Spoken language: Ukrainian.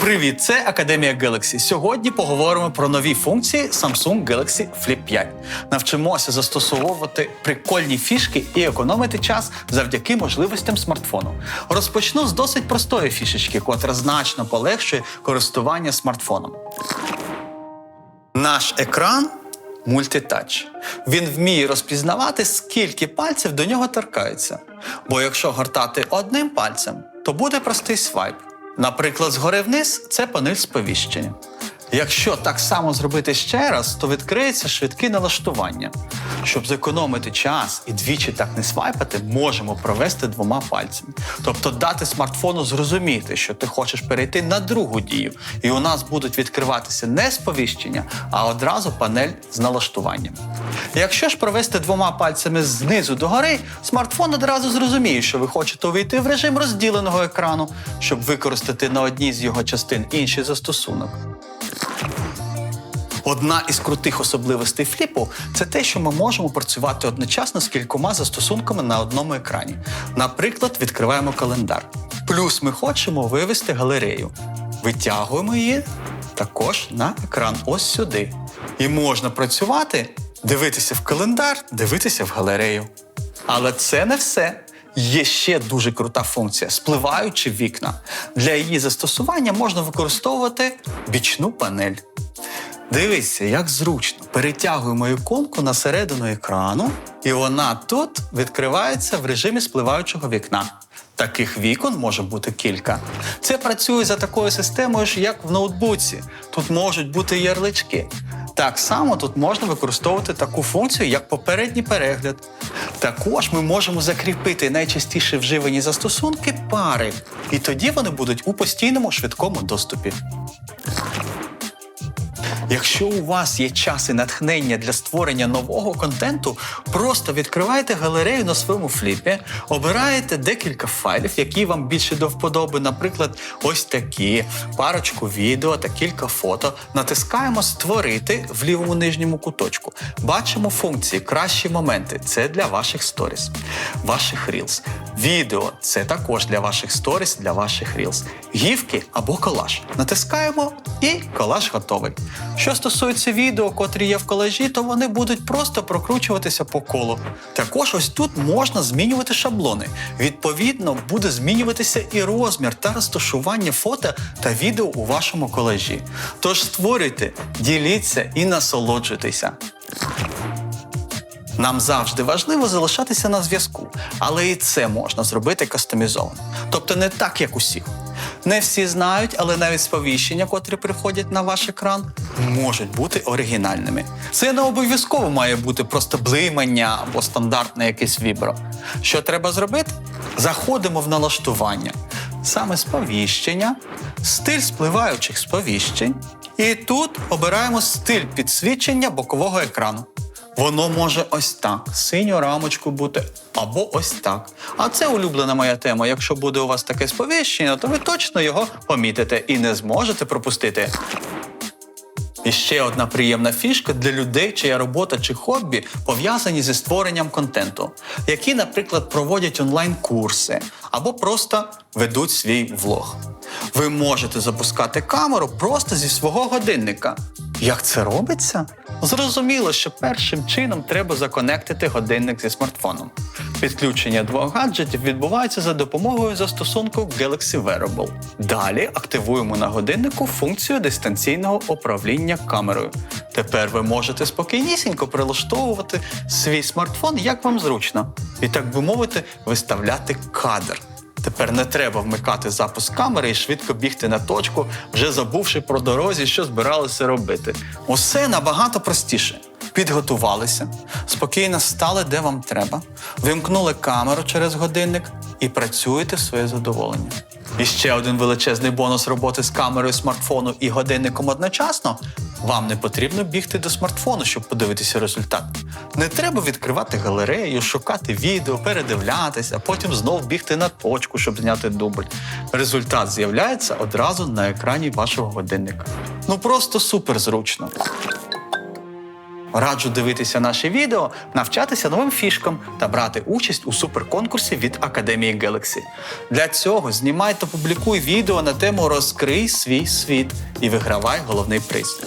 Привіт, це Академія Galaxy. Сьогодні поговоримо про нові функції Samsung Galaxy Flip 5. Навчимося застосовувати прикольні фішки і економити час завдяки можливостям смартфону. Розпочну з досить простої фішечки, котра значно полегшує користування смартфоном. Наш екран мультитач. Він вміє розпізнавати, скільки пальців до нього торкаються. Бо якщо гортати одним пальцем, то буде простий свайп. Наприклад, згори вниз це панель сповіщення. Якщо так само зробити ще раз, то відкриється швидке налаштування. Щоб зекономити час і двічі так не свайпати, можемо провести двома пальцями. Тобто дати смартфону зрозуміти, що ти хочеш перейти на другу дію, і у нас будуть відкриватися не сповіщення, а одразу панель з налаштуванням. Якщо ж провести двома пальцями знизу до гори, смартфон одразу зрозуміє, що ви хочете увійти в режим розділеного екрану, щоб використати на одній з його частин інший застосунок. Одна із крутих особливостей фліпу це те, що ми можемо працювати одночасно з кількома застосунками на одному екрані. Наприклад, відкриваємо календар. Плюс ми хочемо вивести галерею. Витягуємо її також на екран ось сюди. І можна працювати, дивитися в календар, дивитися в галерею. Але це не все. Є ще дуже крута функція спливаючі вікна. Для її застосування можна використовувати бічну панель. Дивіться, як зручно. Перетягуємо іконку на середину екрану, і вона тут відкривається в режимі спливаючого вікна. Таких вікон може бути кілька. Це працює за такою системою, ж, як в ноутбуці. Тут можуть бути ярлички. Так само тут можна використовувати таку функцію, як попередній перегляд. Також ми можемо закріпити найчастіше вживані застосунки пари, і тоді вони будуть у постійному швидкому доступі. Якщо у вас є час і натхнення для створення нового контенту, просто відкривайте галерею на своєму фліпі, обираєте декілька файлів, які вам більше до вподоби, наприклад, ось такі, парочку відео та кілька фото. Натискаємо Створити в лівому нижньому куточку. Бачимо функції Кращі моменти це для ваших сторіс, ваших рілз. Відео це також для ваших сторіс, для ваших рілз. Гівки або колаж. Натискаємо і колаж готовий. Що стосується відео, котрі є в колажі, то вони будуть просто прокручуватися по колу. Також ось тут можна змінювати шаблони. Відповідно, буде змінюватися і розмір та розташування фото та відео у вашому колажі. Тож створюйте, діліться і насолоджуйтеся. Нам завжди важливо залишатися на зв'язку, але і це можна зробити кастомізовано. Тобто не так, як усіх. Не всі знають, але навіть сповіщення, котрі приходять на ваш екран, можуть бути оригінальними. Це не обов'язково має бути просто блимання або стандартне якесь вібро. Що треба зробити? Заходимо в налаштування, саме сповіщення, стиль спливаючих сповіщень. І тут обираємо стиль підсвічення бокового екрану. Воно може ось так, синю рамочку бути, або ось так. А це улюблена моя тема. Якщо буде у вас таке сповіщення, то ви точно його помітите і не зможете пропустити. І ще одна приємна фішка для людей, чия робота чи хобі пов'язані зі створенням контенту, які, наприклад, проводять онлайн-курси або просто ведуть свій влог. Ви можете запускати камеру просто зі свого годинника. Як це робиться? Зрозуміло, що першим чином треба законектити годинник зі смартфоном. Підключення двох гаджетів відбувається за допомогою застосунку Galaxy Wearable. Далі активуємо на годиннику функцію дистанційного управління камерою. Тепер ви можете спокійнісінько прилаштовувати свій смартфон як вам зручно, і так би мовити, виставляти кадр. Тепер не треба вмикати запуск камери і швидко бігти на точку, вже забувши про дорозі, що збиралися робити. Усе набагато простіше. Підготувалися, спокійно стали, де вам треба, вимкнули камеру через годинник і працюєте в своє задоволення. І ще один величезний бонус роботи з камерою смартфону і годинником одночасно. Вам не потрібно бігти до смартфону, щоб подивитися результат. Не треба відкривати галерею, шукати відео, передивлятися, а потім знов бігти на точку, щоб зняти дубль. Результат з'являється одразу на екрані вашого годинника. Ну просто супер зручно. Раджу дивитися наші відео, навчатися новим фішкам та брати участь у суперконкурсі від Академії Galaxy. Для цього знімай та публікуй відео на тему Розкрий свій світ і вигравай головний приз.